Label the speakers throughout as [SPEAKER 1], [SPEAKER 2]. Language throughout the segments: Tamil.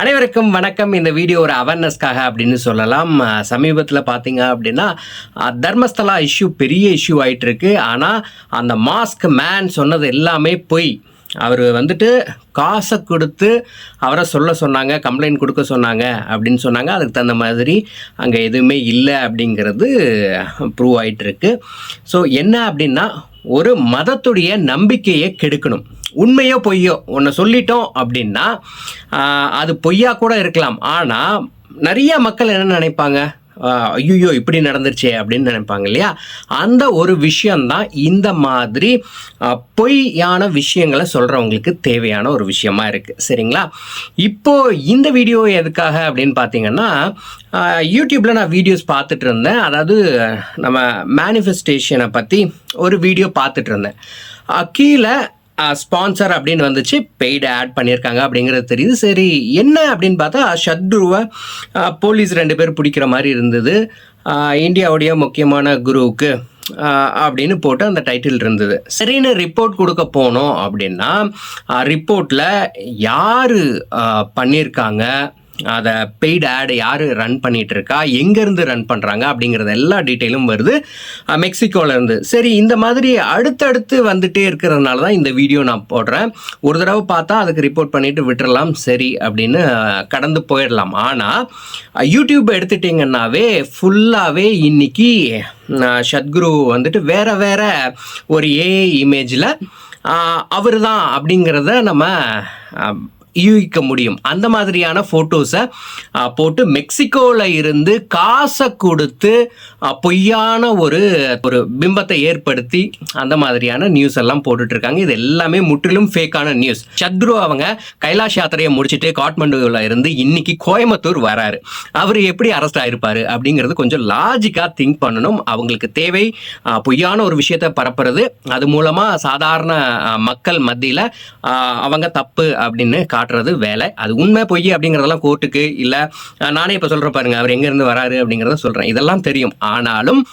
[SPEAKER 1] அனைவருக்கும் வணக்கம். இந்த வீடியோ ஒரு அவேர்னஸ்க்காக அப்படின்னு சொல்லலாம். சமீபத்தில் பார்த்தீங்க அப்படின்னா தர்மஸ்தலா இஷ்யூ பெரிய இஷ்யூ ஆகிட்டு இருக்கு ஆனால் அந்த மாஸ்க் மேன் சொன்னது எல்லாமே பொய். அவர் வந்துட்டு காசை கொடுத்து அவரை சொல்ல சொன்னாங்க கம்ப்ளைண்ட் கொடுக்க சொன்னாங்க அப்படின்னு சொன்னாங்க. அதுக்கு தகுந்த மாதிரி அங்கே எதுவுமே இல்லை அப்படிங்கிறது ப்ரூவ் ஆகிட்டு இருக்கு ஸோ என்ன அப்படின்னா ஒரு மதத்துடைய நம்பிக்கையை கெடுக்கணும். உண்மையோ பொய்யோ ஒன்று சொல்லிட்டோம் அப்படின்னா அது பொய்யா கூட இருக்கலாம். ஆனால் நிறைய மக்கள் என்ன நினைப்பாங்க? ஐயோ இப்படி நடந்துருச்சே அப்படின்னு நினைப்பாங்க இல்லையா? அந்த ஒரு விஷயம்தான் இந்த மாதிரி பொய்யான விஷயங்களை சொல்கிறவங்களுக்கு தேவையான ஒரு விஷயமா இருக்குது சரிங்களா? இப்போ இந்த வீடியோ எதுக்காக அப்படின்னு பார்த்தீங்கன்னா யூடியூப்பில் நான் வீடியோஸ் பார்த்துட்டு இருந்தேன். அதாவது நம்ம மேனிஃபெஸ்டேஷனை பற்றி ஒரு வீடியோ பார்த்துட்டு இருந்தேன். கீழே ஸ்பான்சர் அப்படின்னு வந்துச்சு. பெய்டு ஆட் பண்ணியிருக்காங்க அப்படிங்கிறது தெரியுது. சரி என்ன அப்படின்னு பார்த்தா ஷத்ருவை போலீஸ் ரெண்டு பேர் பிடிக்கிற மாதிரி இருந்தது. இந்தியாவுடைய முக்கியமான குருவுக்கு அப்படின்னு போட்டு அந்த டைட்டில் இருந்தது. சரின்னு ரிப்போர்ட் கொடுக்க போனோம் அப்படின்னா ரிப்போர்ட்டில் யார் பண்ணியிருக்காங்க அதை பெய்டு ஆடு யார் ரன் பண்ணிட்டு இருக்கா எங்கேருந்து ரன் பண்ணுறாங்க அப்படிங்கிறது எல்லா டீட்டெயிலும் வருது. மெக்சிகோலேருந்து. சரி இந்த மாதிரி அடுத்தடுத்து வந்துட்டே இருக்கிறதுனால தான் இந்த வீடியோ நான் போடுறேன். ஒரு தடவை பார்த்தா அதுக்கு ரிப்போர்ட் பண்ணிட்டு விட்டுறலாம். சரி அப்படின்னு கடந்து போயிடலாம். ஆனால் யூடியூப் எடுத்துட்டிங்கன்னாவே ஃபுல்லாகவே இன்னைக்கு சத்குரு வந்துட்டு வேற வேற ஒரு ஏஐ இமேஜில் அவர் தான் அப்படிங்கிறத நம்ம யூகிக்க முடியும். அந்த மாதிரியான ஃபோட்டோஸை போட்டு மெக்சிகோவில் இருந்து காசை கொடுத்து பொய்யான ஒரு ஒரு பிம்பத்தை ஏற்படுத்தி அந்த மாதிரியான நியூஸ் எல்லாம் போட்டுட்ருக்காங்க. இது எல்லாமே முற்றிலும் ஃபேக்கான நியூஸ் சத்ரு அவங்க கைலாஷ் யாத்திரையை முடிச்சுட்டு காட்மண்டுவில் இருந்து இன்னைக்கு கோயம்புத்தூர் வராரு. அவர் எப்படி அரெஸ்ட் ஆகிருப்பார் அப்படிங்கிறது கொஞ்சம் லாஜிக்காக திங்க் பண்ணணும். அவங்களுக்கு தேவை பொய்யான ஒரு விஷயத்தை பரப்புறது. அது மூலமாக சாதாரண மக்கள் மத்தியில் அவங்க தப்பு அப்படின்னு காட்டுறது வேலை. அது உண்மை பொய் அப்படிங்கிறதெல்லாம் கோர்ட்டுக்கு இல்லை. நானே இப்போ சொல்கிற பாருங்க அவர் எங்கேருந்து வராரு அப்படிங்கிறத சொல்கிறேன் இதெல்லாம் தெரியும். ஆனாலும்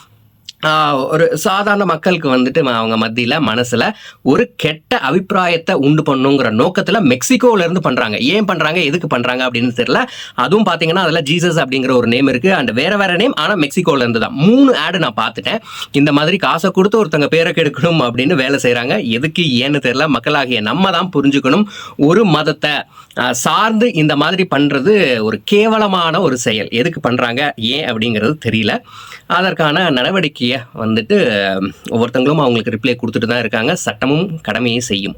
[SPEAKER 1] ஒரு சாதாரண மக்களுக்கு வந்துட்டு அவங்க மத்தியில் மனசில் ஒரு கெட்ட அபிப்பிராயத்தை உண்டு பண்ணுங்கிற நோக்கத்தில் மெக்சிகோவிலேருந்து பண்ணுறாங்க ஏன் பண்ணுறாங்க எதுக்கு பண்ணுறாங்க அப்படின்னு தெரியல. அதுவும் பார்த்தீங்கன்னா அதில் ஜீசஸ் அப்படிங்கிற ஒரு நேம் இருக்குது அண்ட் வேறு வேற நேம் ஆனால் மெக்சிகோவிலேருந்து தான். மூணு ஆடு நான் பார்த்துட்டேன் இந்த மாதிரி காசை கொடுத்து ஒருத்தங்க பேரை கெடுக்கணும் அப்படின்னு வேலை செய்கிறாங்க எதுக்கு? ஏன்னு தெரியல. மக்களாகிய நம்ம தான் புரிஞ்சுக்கணும். ஒரு மதத்தை சார்ந்து இந்த மாதிரி பண்ணுறது ஒரு கேவலமான ஒரு செயல். எதுக்கு பண்ணுறாங்க ஏன் அப்படிங்கிறது தெரியல. அதற்கான வந்துட்டு ஒவ்வொருத்தங்களும் அவங்களுக்கு ரிப்ளை கொடுத்துட்டு தான் இருக்காங்க. சட்டமும் கடமையை செய்யும்.